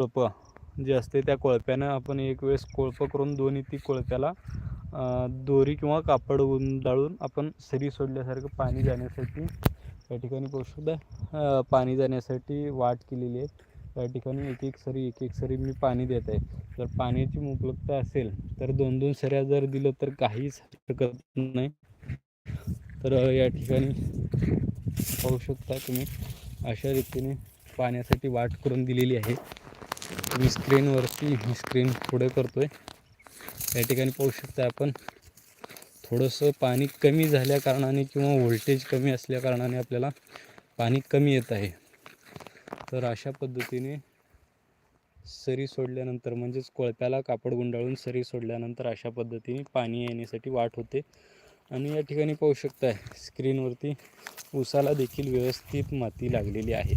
कोळपं जे असते त्या कोळप्यानं आपण एक वेळेस कोळपं करून दोन्ही ती कोळप्याला दोरी किंवा कापड गुंडाळून आपण सरी सोडल्यासारखं पाणी जाण्यासाठी या ठिकाणी पाहू पाणी जाण्यासाठी वाट केलेली आहे. या ठिकाणी एक एक सरी एक एक सरी मी पाणी देत आहे. जर पाण्याची उपलब्धता असेल तर दोन दोन सऱ्या जर दिलं तर काहीच हरकत नाही. तर या ठिकाणी पाहू शकता तुम्ही अशा रीतीने पाण्यासाठी वाट करून दिलेली आहे. मी स्क्रीनवरती मी स्क्रीन पुढे करतो आहे या ठिकाणी पाहू शकता आपण थोडंसं पाणी कमी झाल्या कारणाने किंवा व्होल्टेज कमी असल्या कारणाने आपल्याला पाणी कमी येत आहे. तर अशा पद्धतीने सरी सोडल्यानंतर म्हणजेच कोळप्याला कापड गुंडाळून सरी सोडल्यानंतर अशा पद्धतीने पाणी येण्यासाठी वाट होते. आणि या ठिकाणी पाहू शकताय स्क्रीनवरती उसाला देखील व्यवस्थित माती लागलेली आहे.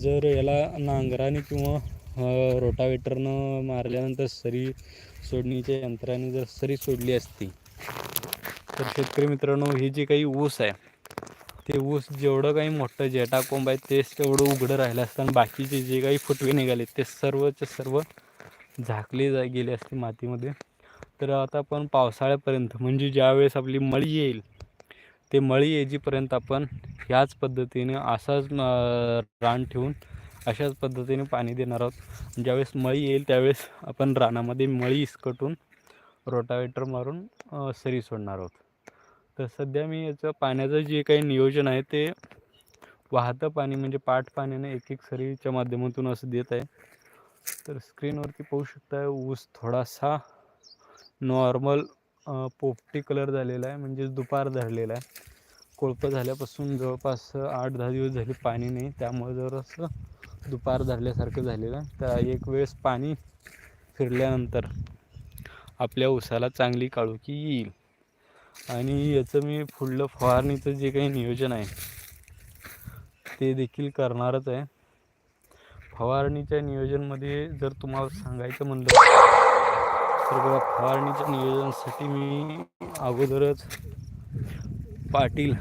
जर याला नांगराने किंवा रोटावेटरनं मारल्यानंतर सरी सोडणीच्या यंत्राने जर सरी सोडली असती तर शेतकरी मित्रांनो ही जी काही ऊस आहे ते ऊस जेवढं काही मोठं जेटा कोंब आहे तेच तेवढं उघडं राहिलं असतं आणि बाकीचे जे काही फुटवे निघाले ते सर्वचे सर्व झाकले जा गेले असते मातीमध्ये. तर आता आपण पावसाळ्यापर्यंत म्हणजे ज्यावेळेस आपली मळी येईल ते मळी येईपर्यंत आपण ह्याच पद्धतीने असाच रान ठेवून अशाच पद्धतीने पाणी देणार आहोत. ज्यावेळेस मळी येईल त्यावेळेस आपण रानामध्ये मळी इसकटून रोटावेटर मारून सरी सोडणार आहोत. तर सध्या मी याचं पाण्याचं जे काही नियोजन आहे ते वाहतं पाणी म्हणजे पाठ पाण्याने एक एक सरीच्या माध्यमातून असं देत आहे. तर स्क्रीनवरती पाहू शकता ऊस थोडासा नॉर्मल पोपटी कलर झालेला आहे. म्हणजेच दुपार धरलेला आहे. कोळपं झाल्यापासून जवळपास आठ दहा दिवस झाले पाणी नाही. त्यामुळे जरासं दुपार धरल्यासारखं झालेलं. आहे तर एक वेळेस पाणी फिरल्यानंतर आपल्या ऊसाला चांगली काळुकी येईल. आणि याचं मी पुढलं फवारणीचं जे काही नियोजन आहे ते देखील करणारच आहे. फवारणीच्या नियोजनमध्ये जर तुम्हाला सांगायचं म्हणलं तर बघा फवारणीच्या नियोजनासाठी मी अगोदरच पाटील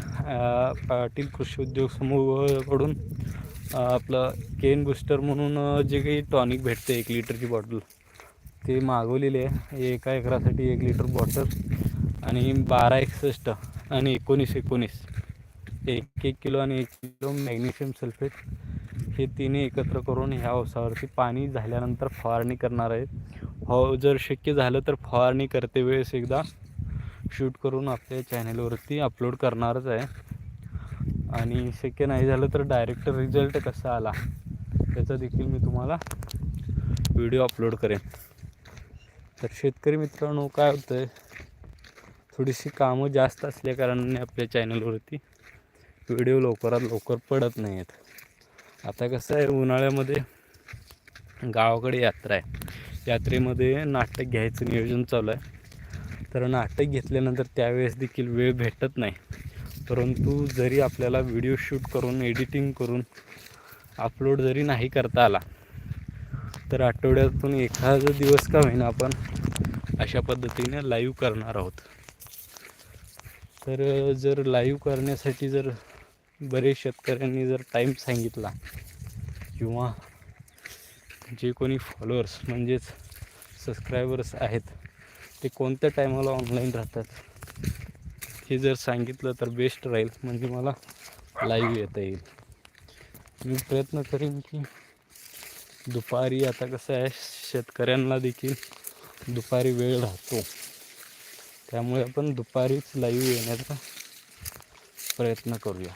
पाटील कृषी उद्योग समूहाकडून आपलं केन बुस्टर म्हणून जे काही टॉनिक भेटते एक लिटरची बॉटल ते मागवलेली आहे. एका एकरासाठी एक लिटर बॉटल आणि बारा एकसष्ट आणि एकोणीस एकोणीस. एक एक किलो आणि एक किलो मॅग्नेशियम सल्फेट हे तिन्ही एकत्र करून ह्या ऊसावरती पाणी झाल्यानंतर फवारणी करणार आहेत. हो जर शक्य झालं तर फवारणी करते वेळेस एकदा शूट करून आपल्या चॅनलवरती अपलोड करणारच आहे. आणि शक्य नाही झालं तर डायरेक्ट रिझल्ट कसा आला त्याचा देखील मी तुम्हाला व्हिडिओ अपलोड करेन. तर शेतकरी मित्रांनो काय होतं आहे थोडीशी कामं जास्त असल्या कारणाने आपल्या चॅनलवरती व्हिडिओ लवकरात लवकर पडत नाही आहेत आता कसं आहे उन्हाळ्यामध्ये गावाकडे यात्रा आहे. यात्रेमध्ये नाटक घ्यायचं नियोजन चालू आहे. तर नाटक घेतल्यानंतर त्यावेळेस देखील वेळ भेटत नाही. परंतु जरी आपल्याला व्हिडिओ शूट करून एडिटिंग करून अपलोड जरी नाही करता आला तर आठवड्यातून एखादा दिवस का होईना आपण अशा पद्धतीने लाईव्ह करणार आहोत. तर जर लाईव्ह करण्यासाठी जर बरेच शेतकऱ्यांनी जर टाईम सांगितला किंवा जे कोणी फॉलोअर्स म्हणजेच सबस्क्रायबर्स आहेत ते कोणत्या टायमाला ऑनलाईन राहतात? हे जर सांगितलं तर बेस्ट राहील. म्हणजे मला लाईव्ह येता येईल. मी प्रयत्न करेन की दुपारी आता कसं आहे शेतकऱ्यांना देखील दुपारी वेळ राहतो. त्यामुळे आपण दुपारीच लाईव्ह येण्याचा प्रयत्न करूया.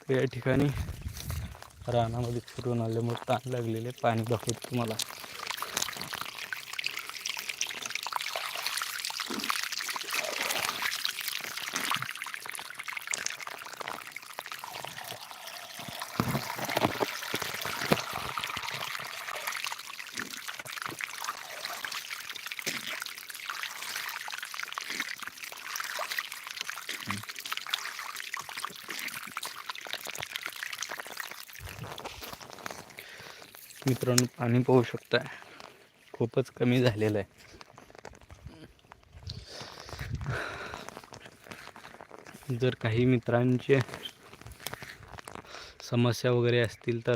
तर या ठिकाणी रानामध्ये फिरून आल्यामुळे ताण लागलेले पाणी दाखवतो तुम्हाला. मित्रांनो पाणी पाहू शकताय. खूपच कमी झालेलं आहे. जर काही मित्रांचे समस्या वगैरे असतील तर